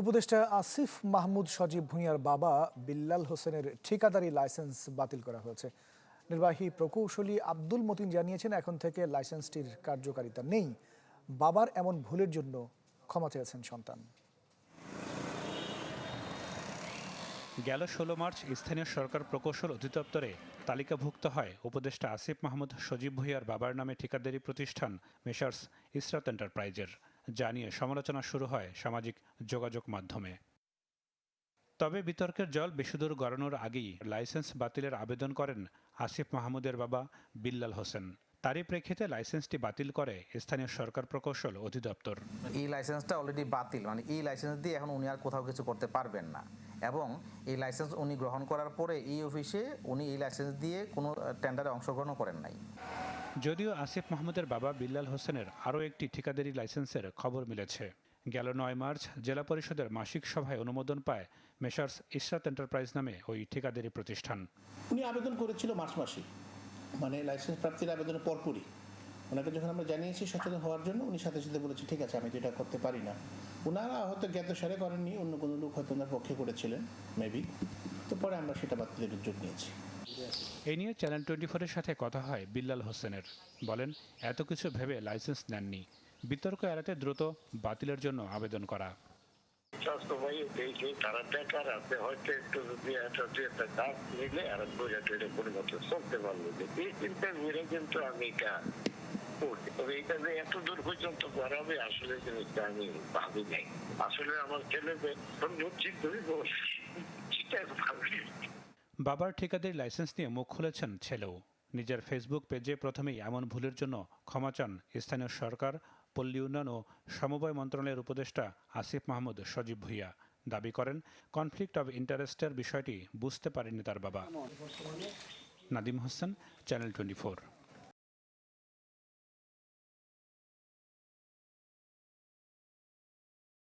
উপদেষ্টা আসিফ মাহমুদ সজীব ভুঁইয়ার বাবা বিল্লাল হোসেনের ঠিকাদারি লাইসেন্স বাতিল করা হয়েছে। নির্বাহী প্রকৌশলী আব্দুল মতিন জানিয়েছেন, এখন থেকে লাইসেন্সটির কার্যকারিতা নেই। বাবার এমন ভুলের জন্য ক্ষমা চেয়েছেন সন্তান। গেল ষোলো মার্চ স্থানীয় সরকার প্রকৌশল অধিদপ্তরে তালিকাভুক্ত হয় উপদেষ্টা আসিফ মাহমুদ সজীব ভুইয়ার বাবার নামে ঠিকাদারি প্রতিষ্ঠান মেসার্স ইসরাত এন্টারপ্রাইজের। যা নিয়ে সমালোচনা শুরু হয় সামাজিক যোগাযোগ মাধ্যমে। তবে বিতর্কের জল বেশিদূর গড়ানোর আগেই লাইসেন্স বাতিলের আবেদন করেন আসিফ মাহমুদের বাবা বিল্লাল হোসেন। তারই প্রেক্ষিতে লাইসেন্সটি বাতিল করে স্থানীয় সরকার প্রকৌশল অধিদপ্তর। এই লাইসেন্সটা অলরেডি বাতিল মানে এই লাইসেন্স দিয়ে এখন উনি আর কোথাও কিছু করতে পারবেন না। এবং এই লাইসেন্স উনি গ্রহণ করার পরে এই অফিসে উনি এই লাইসেন্স দিয়ে কোনো টেন্ডারে অংশগ্রহণও করেন নাই। যদিও আসিফ মাহমুদের বাবা বিল্লাল হোসেনের আরও একটি ঠিকাদারি লাইসেন্সের খবর মিলেছে। গেল নয় মার্চ জেলা পরিষদের মাসিক সভায় অনুমোদন পায় মেসার্স ইসরাত এন্টারপ্রাইজ নামে ওই ঠিকাদারি প্রতিষ্ঠান। উনি আবেদন করেছিল মার্চ মাসে। মানে লাইসেন্স প্রাপ্তির আবেদনের পরপরই। ওনাকে যখন আমরা জানিয়েছি সচেতন হওয়ার জন্য উনি সাথে সাথে বলেছে ঠিক আছে আমি তো এটা করতে পারি না। ওনারা হয়তো জ্ঞাত সারে করেননি অন্য কোনো লোক হয়তো ওনার পক্ষে করেছিলেন মেবি। তো পরে আমরা সেটা বাতিলের উদ্যোগ নিয়েছি। এই নিয়ে চ্যানেল টোয়েন্টি ফোরের সাথে কথা হয় বিল্লাল হোসেনের। বলেন এত কিছু ভেবে লাইসেন্স নেননি। বিতর্ক এড়াতে দ্রুত বাতিলের জন্য আবেদন করা। স্বাস্থ্য ভাই দেখি তারা বেকার আছে হয়তো একটু যদি একটা দুই একটা কাজ নিলে আর বোঝা টেনে কোনো মতো চলতে পারল এই চিন্তা ঘুরে কিন্তু আমি এটা বাবার ঠিকাদারি লাইসেন্স নিয়ে মুখ খুলেছেন ছেলেও। নিজের ফেসবুক পেজে প্রথমেই এমন ভুলের জন্য ক্ষমা চান স্থানীয় সরকার, পল্লী উন্নয়ন ও সমবায় মন্ত্রণালয়ের উপদেষ্টা আসিফ মাহমুদ সজীব ভুইয়া। দাবি করেন, কনফ্লিক্ট অব ইন্টারেস্টের বিষয়টি বুঝতে পারেনি তার বাবা। Nadim Hossain, channel twenty